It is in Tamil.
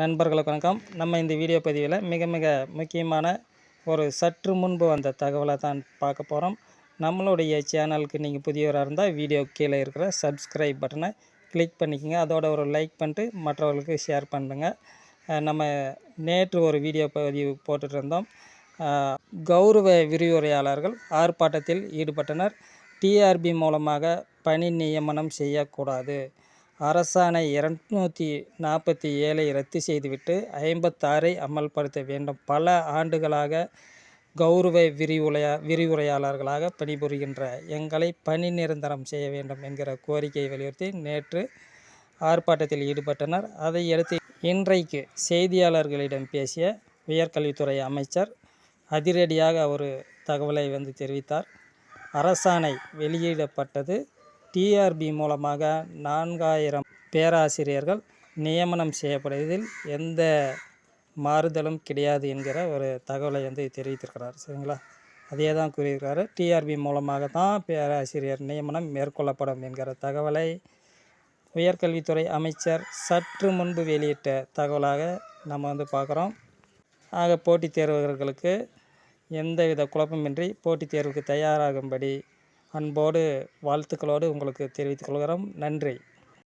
நண்பர்களுக்கு வணக்கம். நம்ம இந்த வீடியோ பதிவில் மிக மிக முக்கியமான ஒரு சற்று முன்பு வந்த தகவலை தான் பார்க்க போகிறோம் நம்மளுடைய சேனலுக்கு நீங்கள் புதியவராக இருந்தால் வீடியோ கீழே இருக்கிற சப்ஸ்கிரைப் பட்டனை கிளிக் பண்ணிக்கோங்க. அதோட ஒரு லைக் பண்ணிட்டு மற்றவர்களுக்கு ஷேர் பண்ணுங்கள் நம்ம நேற்று ஒரு வீடியோ பதிவு போட்டுட்டு இருந்தோம். கௌரவ விரிவுரையாளர்கள் ஆர்ப்பாட்டத்தில் ஈடுபட்டனர். டிஆர்பி மூலமாக பணி நியமனம் செய்யக்கூடாது. அரசாணை இரநூத்தி நாற்பத்தி ஏழை ரத்து செய்துவிட்டு ஐம்பத்தாறை அமல்படுத்த வேண்டும். பல ஆண்டுகளாக கௌரவ விரிவுரையா விரிவுரையாளர்களாக பணிபுரிகின்ற எங்களை பணி நிரந்தரம் செய்ய வேண்டும் என்கிற கோரிக்கையை வலியுறுத்தி நேற்று ஆர்ப்பாட்டத்தில் ஈடுபட்டனர். அதை அடுத்து இன்றைக்கு செய்தியாளர்களிடம் பேசிய உயர்கல்வித்துறை அமைச்சர் அதிரடியாக ஒரு தகவலை வந்து தெரிவித்தார். அரசாணை வெளியிடப்பட்டது டிஆர்பி மூலமாக நான்காயிரம் பேராசிரியர்கள் நியமனம் செய்யப்படுவதில் எந்த மாறுதலும் கிடையாது என்கிற ஒரு தகவலை வந்து தெரிவித்திருக்கிறார். சரிங்களா? அதே தான் கூறியிருக்கிறாரு டிஆர்பி மூலமாக தான் பேராசிரியர் நியமனம் மேற்கொள்ளப்படும் என்கிற தகவலை உயர்கல்வித்துறை அமைச்சர் சற்று முன்பு வெளியிட்ட தகவலாக நம்ம வந்து பார்க்குறோம். ஆக போட்டித் தேர்வர்களுக்கு எந்தவித குழப்பமின்றி போட்டித் தேர்வுக்கு தயாராகும்படி அன்போடு வாழ்த்துக்களோடு உங்களுக்கு தெரிவித்துக் கொள்கிறோம். நன்றி.